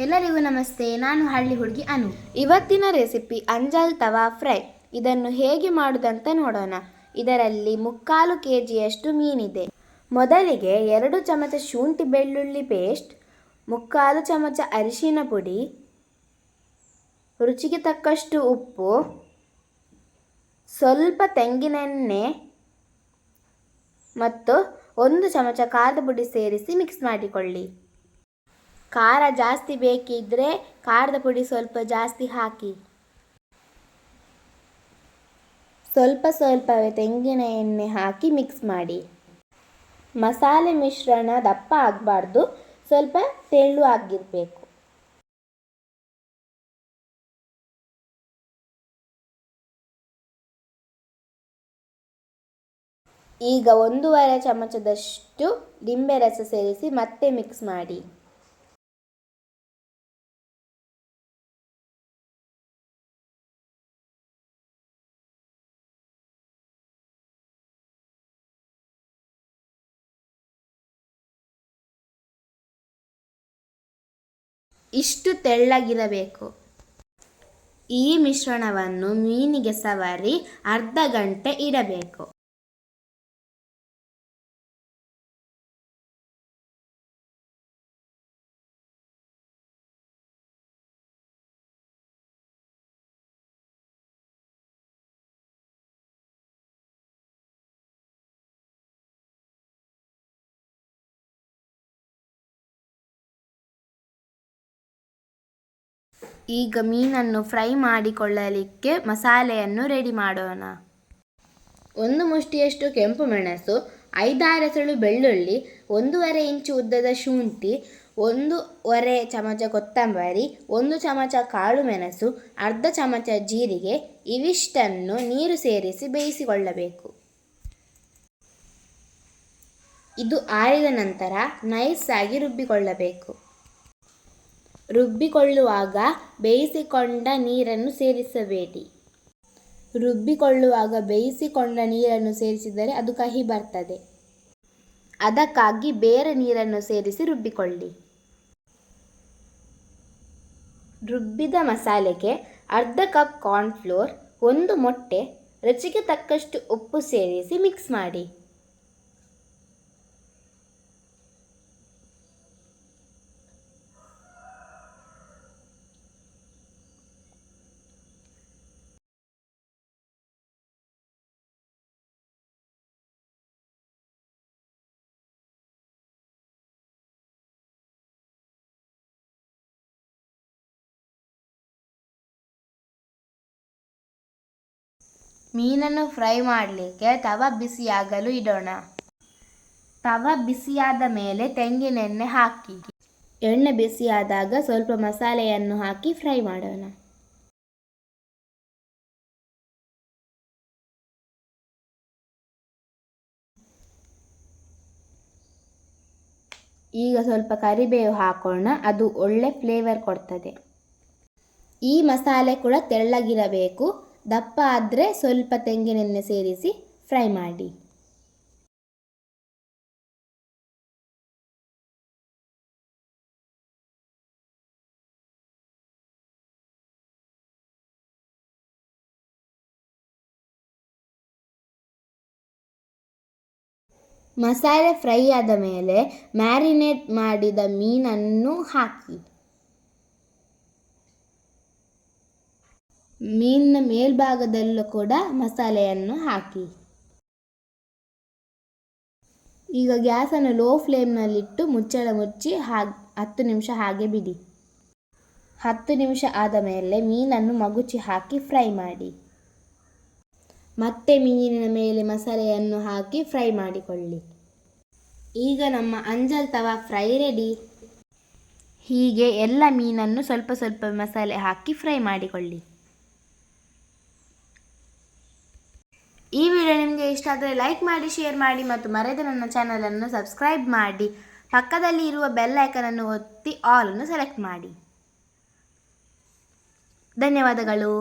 ಎಲ್ಲರಿಗೂ ನಮಸ್ತೆ, ನಾನು ಹಳ್ಳಿ ಹುಡುಗಿ ಅನು. ಇವತ್ತಿನ ರೆಸಿಪಿ ಅಂಜಲ್ ತವಾ ಫ್ರೈ. ಇದನ್ನು ಹೇಗೆ ಮಾಡುವುದಂತ ನೋಡೋಣ. ಇದರಲ್ಲಿ ಮುಕ್ಕಾಲು ಕೆ ಜಿಯಷ್ಟು ಮೀನಿದೆ. ಮೊದಲಿಗೆ ಎರಡು ಚಮಚ ಶುಂಠಿ ಬೆಳ್ಳುಳ್ಳಿ ಪೇಸ್ಟ್ ಮುಕ್ಕಾಲು ಚಮಚ ಅರಿಶಿನ ಪುಡಿ, ರುಚಿಗೆ ತಕ್ಕಷ್ಟು ಉಪ್ಪು, ಸ್ವಲ್ಪ ತೆಂಗಿನೆಣ್ಣೆ ಮತ್ತು ಒಂದು ಚಮಚ ಖಾರದ ಪುಡಿ ಸೇರಿಸಿ ಮಿಕ್ಸ್ ಮಾಡಿಕೊಳ್ಳಿ. ಖಾರ ಜಾಸ್ತಿ ಬೇಕಿದ್ದರೆ ಖಾರದ ಪುಡಿ ಸ್ವಲ್ಪ ಜಾಸ್ತಿ ಹಾಕಿ. ಸ್ವಲ್ಪ ಸ್ವಲ್ಪವೇ ತೆಂಗಿನ ಎಣ್ಣೆ ಹಾಕಿ ಮಿಕ್ಸ್ ಮಾಡಿ. ಮಸಾಲೆ ಮಿಶ್ರಣ ದಪ್ಪ ಆಗಬಾರ್ದು, ಸ್ವಲ್ಪ ತೆಳ್ಳು ಆಗಿರಬೇಕು. ಈಗ ಒಂದೂವರೆ ಚಮಚದಷ್ಟು ಲಿಂಬೆ ರಸ ಸೇರಿಸಿ ಮತ್ತೆ ಮಿಕ್ಸ್ ಮಾಡಿ. ಇಷ್ಟು ತೆಳ್ಳಗಿರಬೇಕು. ಈ ಮಿಶ್ರಣವನ್ನು ಮೀನಿಗೆ ಸವರಿ ಅರ್ಧ ಗಂಟೆ ಇಡಬೇಕು. ಈಗ ಮೀನನ್ನು ಫ್ರೈ ಮಾಡಿಕೊಳ್ಳಲಿಕ್ಕೆ ಮಸಾಲೆಯನ್ನು ರೆಡಿ ಮಾಡೋಣ. ಒಂದು ಮುಷ್ಟಿಯಷ್ಟು ಕೆಂಪು ಮೆಣಸು ಐದಾರೆಸಳು ಬೆಳ್ಳುಳ್ಳಿ, ಒಂದೂವರೆ ಇಂಚು ಉದ್ದದ ಶುಂಠಿ, ಒಂದೂವರೆ ಚಮಚ ಕೊತ್ತಂಬರಿ, ಒಂದು ಚಮಚ ಕಾಳು ಮೆಣಸು, ಅರ್ಧ ಚಮಚ ಜೀರಿಗೆ ಇವಿಷ್ಟನ್ನು ನೀರು ಸೇರಿಸಿ ಬೇಯಿಸಿಕೊಳ್ಳಬೇಕು. ಇದು ಆರಿದ ನಂತರ ನೈಸ್ ಆಗಿ ರುಬ್ಬಿಕೊಳ್ಳಬೇಕು. ರುಬ್ಬಿಕೊಳ್ಳುವಾಗ ಬೇಯಿಸಿಕೊಂಡ ನೀರನ್ನು ಸೇರಿಸಬೇಡಿ. ರುಬ್ಬಿಕೊಳ್ಳುವಾಗ ಬೇಯಿಸಿಕೊಂಡ ನೀರನ್ನು ಸೇರಿಸಿದರೆ ಅದು ಕಹಿ ಬರ್ತದೆ. ಅದಕ್ಕಾಗಿ ಬೇರೆ ನೀರನ್ನು ಸೇರಿಸಿ ರುಬ್ಬಿಕೊಳ್ಳಿ. ರುಬ್ಬಿದ ಮಸಾಲೆಗೆ ಅರ್ಧ ಕಪ್ ಕಾರ್ನ್ಫ್ಲೋರ್ ಒಂದು ಮೊಟ್ಟೆ, ರುಚಿಗೆ ತಕ್ಕಷ್ಟು ಉಪ್ಪು ಸೇರಿಸಿ ಮಿಕ್ಸ್ ಮಾಡಿ. ಮೀನನ್ನು ಫ್ರೈ ಮಾಡಲಿಕ್ಕೆ ತವ ಬಿಸಿಯಾಗಲು ಇಡೋಣ. ತವ ಬಿಸಿಯಾದ ಮೇಲೆ ತೆಂಗಿನೆಣ್ಣೆ ಹಾಕಿ. ಎಣ್ಣೆ ಬಿಸಿಯಾದಾಗ ಸ್ವಲ್ಪ ಮಸಾಲೆಯನ್ನು ಹಾಕಿ ಫ್ರೈ ಮಾಡೋಣ. ಈಗ ಸ್ವಲ್ಪ ಕರಿಬೇವು ಹಾಕೋಣ. ಅದು ಒಳ್ಳೆ ಫ್ಲೇವರ್ ಕೊಡ್ತದೆ. ಈ ಮಸಾಲೆ ಕೂಡ ತೆಳ್ಳಗಿರಬೇಕು. ದಪ್ಪ ಆದರೆ ಸ್ವಲ್ಪ ತೆಂಗಿನೆಣ್ಣೆ ಸೇರಿಸಿ ಫ್ರೈ ಮಾಡಿ. ಮಸಾಲೆ ಫ್ರೈ ಆದ ಮೇಲೆ ಮ್ಯಾರಿನೇಟ್ ಮಾಡಿದ ಮೀನನ್ನು ಹಾಕಿ. ಮೀನಿನ ಮೇಲ್ಭಾಗದಲ್ಲೂ ಕೂಡ ಮಸಾಲೆಯನ್ನು ಹಾಕಿ. ಈಗ ಗ್ಯಾಸನ್ನು ಲೋ ಫ್ಲೇಮ್ನಲ್ಲಿಟ್ಟು ಮುಚ್ಚಳ ಮುಚ್ಚಿ ಹಾಗೆ, ಹತ್ತು ನಿಮಿಷ ಹಾಗೆ ಬಿಡಿ. ಹತ್ತು ನಿಮಿಷ ಆದ ಮೇಲೆ ಮೀನನ್ನು ಮಗುಚಿ ಹಾಕಿ ಫ್ರೈ ಮಾಡಿ. ಮತ್ತೆ ಮೀನಿನ ಮೇಲೆ ಮಸಾಲೆಯನ್ನು ಹಾಕಿ ಫ್ರೈ ಮಾಡಿಕೊಳ್ಳಿ. ಈಗ ನಮ್ಮ ಅಂಜಲ್ ತವಾ ಫ್ರೈ ರೆಡಿ. ಹೀಗೆ ಎಲ್ಲ ಮೀನನ್ನು ಸ್ವಲ್ಪ ಸ್ವಲ್ಪ ಮಸಾಲೆ ಹಾಕಿ ಫ್ರೈ ಮಾಡಿಕೊಳ್ಳಿ. ಈ ವಿಡಿಯೋ ನಿಮಗೆ ಇಷ್ಟ ಆದರೆ ಲೈಕ್ ಮಾಡಿ ಶೇರ್ ಮಾಡಿ ಮತ್ತು ಮರೆಯದೆ ನನ್ನ ಚಾನಲನ್ನು ಸಬ್ಸ್ಕ್ರೈಬ್ ಮಾಡಿ. ಪಕ್ಕದಲ್ಲಿ ಇರುವ ಬೆಲ್ ಐಕನನ್ನು ಒತ್ತಿ ಆಲನ್ನು ಸೆಲೆಕ್ಟ್ ಮಾಡಿ. ಧನ್ಯವಾದಗಳು.